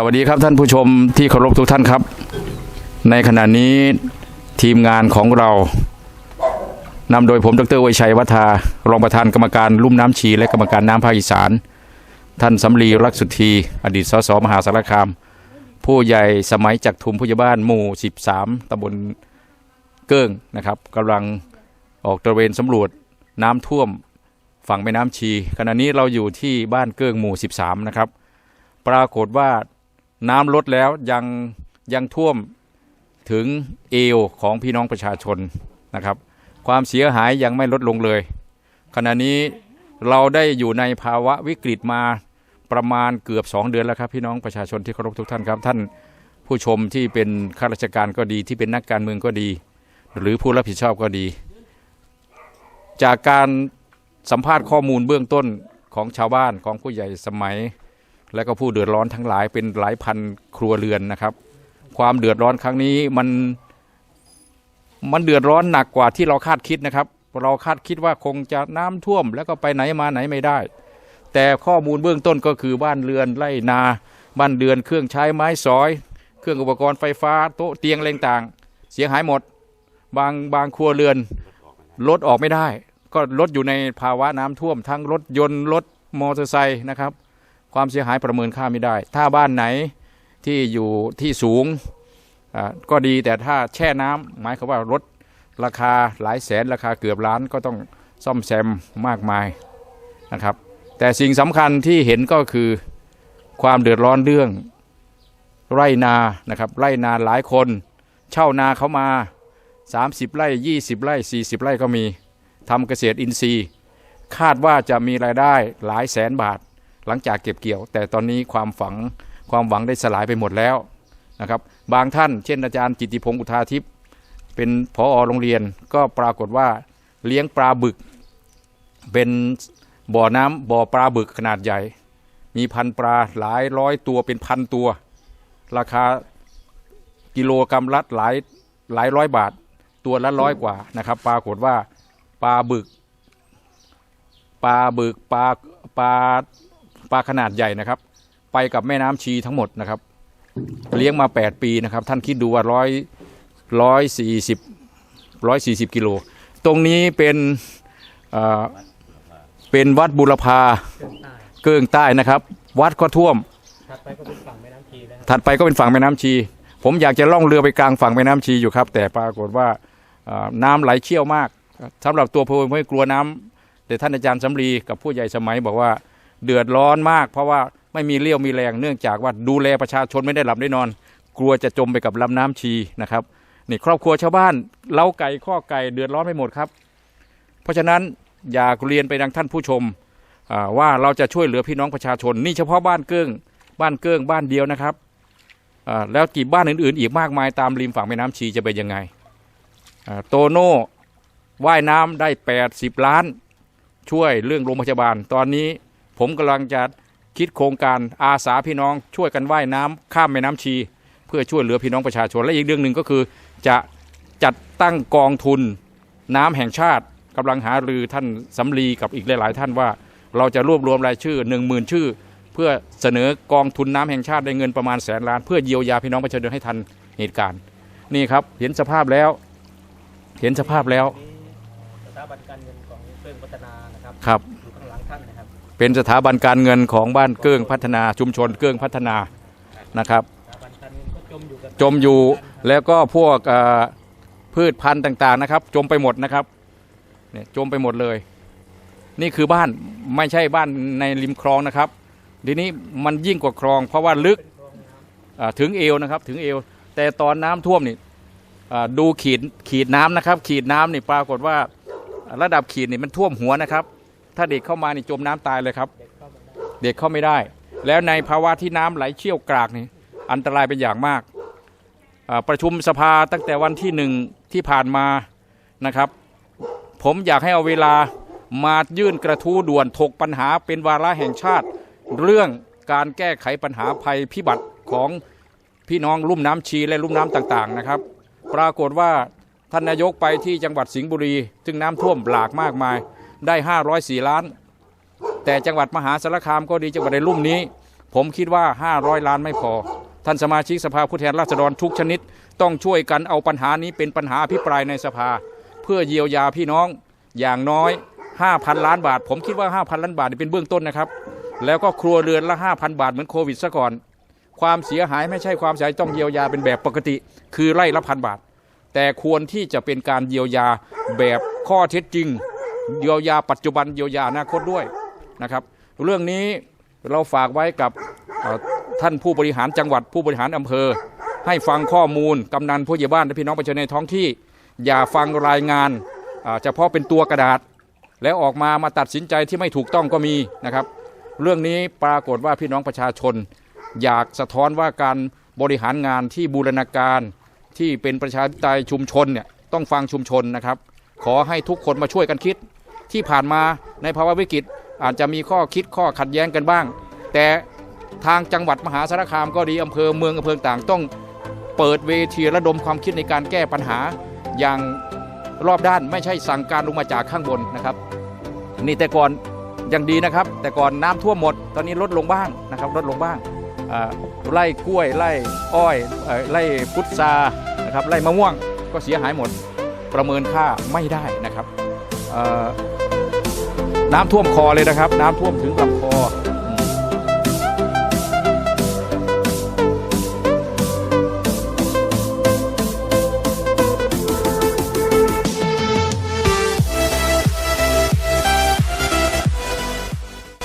สวัสดีครับท่านผู้ชมที่เคารพทุกท่านครับ ในขณะนี้ทีมงานของเรานำโดยผมดรวัยชัยวัฒารองประธานกรรมการลุ่มน้ำชี และกรรมการน้ำภาคอีสาน ท่านสำลีรักสุธีอดีตสสมหาสารคาม ผู้ใหญ่สมัยจากทุมผู้ใหญ่บ้านหมู่ 13ตำบลเกิ้งนะครับกำลังออกตระเวนสำรวจน้ำท่วมฝั่งแม่น้ำชี ขณะนี้เราอยู่ที่บ้านเกิ้งหมู่ 13 นะครับ ปรากฏว่า น้ำลดแล้วยังยังท่วมถึงเอวของพี่น้องประชาชนนะครับ ความเสียหายยังไม่ลดลงเลย ขณะนี้เราได้อยู่ในภาวะวิกฤตมาประมาณเกือบ 2 เดือนแล้วครับ พี่น้องประชาชนที่เคารพทุกท่านครับท่านผู้ชมที่เป็นข้าราชการก็ดีที่เป็นนักการเมืองก็ดี หรือผู้รับผิดชอบก็ดี จากการสัมภาษณ์ข้อมูลเบื้องต้นของชาวบ้านของผู้ใหญ่สมัย และก็ผู้เดือดร้อนทั้งหลายเป็นหลายพันครัวเรือนนะครับ ความเดือดร้อนครั้งนี้มันมันเดือดร้อนหนักกว่าที่เราคาดคิดนะครับ เราคาดคิดว่าคงจะน้ำท่วม แล้วก็ไปไหนมาไหนไม่ได้ แต่ข้อมูลเบื้องต้นก็คือบ้านเรือนไร่นาบ้านเรือนเครื่องใช้ไม้สอย เครื่องอุปกรณ์ไฟฟ้าโต๊ะเตียงอะไรต่างเสียหายหมด บางบางครัวเรือนรถออกไม่ได้ ก็รถอยู่ในภาวะน้ำท่วม ทั้งรถยนต์รถมอเตอร์ไซค์นะครับ ความเสียหายประเมินค่าไม่ได้ ถ้าบ้านไหนที่อยู่ที่สูงก็ดีแต่ถ้าแช่น้ำหมายความว่ารถราคาหลายแสนราคาเกือบล้านก็ต้องซ่อมแซมมากมายนะครับ แต่สิ่งสำคัญที่เห็นก็คือความเดือดร้อนเรื่องไร่นานะครับไร่นาหลายคน เช่านาเขามา 30 ไร่ 20 ไร่ 40 ไร่ก็มีทำเกษตรอินทรีย์ คาดว่าจะมีรายได้หลายแสนบาท หลังจากเก็บเกี่ยว แต่ตอนนี้ความฝังความหวังได้สลายไปหมดแล้วนะครับ บางท่านเช่นอาจารย์จิติพงศ์อุทาทิพย์เป็นผอโรงเรียนก็ปรากฏว่าเลี้ยงปลาบึก เป็นบ่อน้ำบ่อปลาบึกขนาดใหญ่ มีพันปลาหลายร้อยตัวเป็นพันตัว ราคากิโลกรรัมละหลายหลายร้อยบาท ตัวละร้อยกว่านะครับ ปรากฏว่าปลาบึกปลาบึกปลาปลา ปลาขนาดใหญ่นะครับ ไปกับแม่น้ำชีทั้งหมดนะครับ เลี้ยงมา 8 ปีนะครับ ท่านคิดดูว่าร้อยร้อยสี่สิบร้อยสี่สิบกิโล ตรงนี้เป็นเอ่อเป็นวัดบุรพาเกิงใต้นะครับ วัดก็ท่วม ถัดไปก็เป็นฝั่งแม่น้ำชีนะครับถัดไปก็เป็นฝั่งแม่น้ำชี ผมอยากจะล่องเรือไปกลางฝั่งแม่น้ำชีอยู่ครับ แต่ปรากฏว่าเอ่อน้ำไหลเชี่ยวมากสำหรับตัวผมไม่กลัวน้ำแต่ท่านอาจารย์สำลีกับผู้ใหญ่สมัยบอกว่า เดือดร้อนมาก เพราะว่าไม่มีเลี้ยวมีแรงเนื่องจากว่าดูแลประชาชนไม่ได้หลับได้นอน กลัวจะจมไปกับลำน้ำชีนะครับนี่ครอบครัวชาวบ้านเล้าไก่ข้อไก่เดือดร้อนไปหมดครับ เพราะฉะนั้นอยากเรียนไปยังท่านผู้ชมว่าเราจะช่วยเหลือพี่น้องประชาชน นี่เฉพาะบ้านเกิ้งบ้านเกิ้งบ้านเดียวนะครับแล้วกี่บ้านอื่นๆ อีกมากมายตามริมฝั่งแม่น้ำชีจะเป็นยังไงโตโน่ว่ายน้ำได้ 80 ล้าน ช่วยเรื่องโรงพยาบาล ตอนนี้ ผมกำลังจะคิดโครงการอาสาพี่น้องช่วยกันว่ายน้ำข้ามแม่น้ำชี เพื่อช่วยเหลือพี่น้องประชาชนและอีกเรื่องหนึ่งก็คือ จะจัดตั้งกองทุนน้ำแห่งชาติกำลังหารือท่านสำลีกับอีกหลาย ๆ ท่านว่า เราจะรวบรวมรายชื่อ 1 0,000 ชื่อ เพื่อเสนอกองทุนน้ำแห่งชาติได้เงินประมาณแสนล้านเพื่อเยียวยาพี่น้องประชาชนให้ทันเหตุการณ์ นี่ครับเห็นสภาพแล้ว เห็นสภาพแล้วสถาบันการเงินของเครื่องพัฒนานะครับครับ เป็นสถาบันการเงินของบ้านเกื้องพัฒนาชุมชนเกื้องพัฒนานะครับ จมอยู่แล้วก็พวกพืชพันธุ์ต่างๆนะครับ จมไปหมดนะครับเนี่ยจมไปหมดเลย นี่คือบ้านไม่ใช่บ้านในริมคลองนะครับ ทีนี้มันยิ่งกว่าคลอง เพราะว่าลึกถึงเอวนะครับถึงเอว แต่ตอนน้ำท่วมนี่ดูขีดขีดน้ำนะครับ ขีดน้ำนี่ปรากฏว่าระดับขีดนี่มันท่วมหัวนะครับ ถ้าเด็กเข้ามานี่จมน้ำตายเลยครับ เด็กเข้าไม่ได้ แล้วในภาวะที่น้ำไหลเชี่ยวกรากนี่อันตรายเป็นอย่างมากประชุมสภาตั้งแต่วันที่หนึ่งที่ผ่านมานะครับ ผมอยากให้เอาเวลามายื่นกระทู้ด่วนถกปัญหาเป็นวาระแห่งชาติ เรื่องการแก้ไขปัญหาภัยพิบัติของพี่น้องลุ่มน้ำชีและลุ่มน้ำต่างๆนะครับ ปรากฏว่าท่านนายกไปที่จังหวัดสิงห์บุรี ซึ่งน้ำท่วมหลากมากมาย ได้ 504 ล้าน แต่จังหวัดมหาสารคามก็ดีจังหวัดในลุ่มนี้ ผมคิดว่า 500 ล้านไม่พอ ท่านสมาชิกสภาผู้แทนราษฎรทุกชนิด ต้องช่วยกันเอาปัญหานี้เป็นปัญหาอภิปรายในสภา เพื่อเยียวยาพี่น้องอย่างน้อย 5,000 ล้านบาท ผมคิดว่า 5,000 ล้านบาทเป็นเบื้องต้นนะครับ แล้วก็ครัวเรือนละ 5,000 บาทเหมือนโควิดซะก่อน ความเสียหายไม่ใช่ความเสียหายต้องเยียวยาเป็นแบบปกติ คือไร่ละพันบาท แต่ควรที่จะเป็นการเยียวยาแบบข้อเท็จจริง เยียวยาปัจจุบันเยียวยาอนาคตด้วยนะครับ เรื่องนี้เราฝากไว้กับท่านผู้บริหารจังหวัดผู้บริหารอำเภอ ให้ฟังข้อมูลกำนันผู้ใหญ่บ้านและพี่น้องประชาชนในท้องที่ อย่าฟังรายงานเฉพาะเป็นตัวกระดาษ แล้วออกมามาตัดสินใจที่ไม่ถูกต้องก็มีนะครับ เรื่องนี้ปรากฏว่าพี่น้องประชาชน อยากสะท้อนว่าการบริหารงานที่บูรณาการที่เป็นประชาธิปไตยชุมชนเนี่ยต้องฟังชุมชนนะครับ ขอให้ทุกคนมาช่วยกันคิด ที่ผ่านมาในภาวะวิกฤตอาจจะมีข้อคิดข้อขัดแย้งกันบ้าง แต่ทางจังหวัดมหาสารคามก็ดีอำเภอเมืองอำเภอต่างต้องเปิดเวทีระดมความคิดในการแก้ปัญหาอย่างรอบด้านไม่ใช่สั่งการลงมาจากข้างบนนะครับ นี่แต่ก่อนยังดีนะครับ แต่ก่อนน้ำท่วมหมดตอนนี้ลดลงบ้างนะครับลดลงบ้างไร่กล้วยไร่อ้อยไร่พุทรานะครับไร่มะม่วงก็เสียหายหมดประเมินค่าไม่ได้นะครับเอ่อ น้ำท่วมคอเลยนะครับ น้ำท่วมถึงลำคอ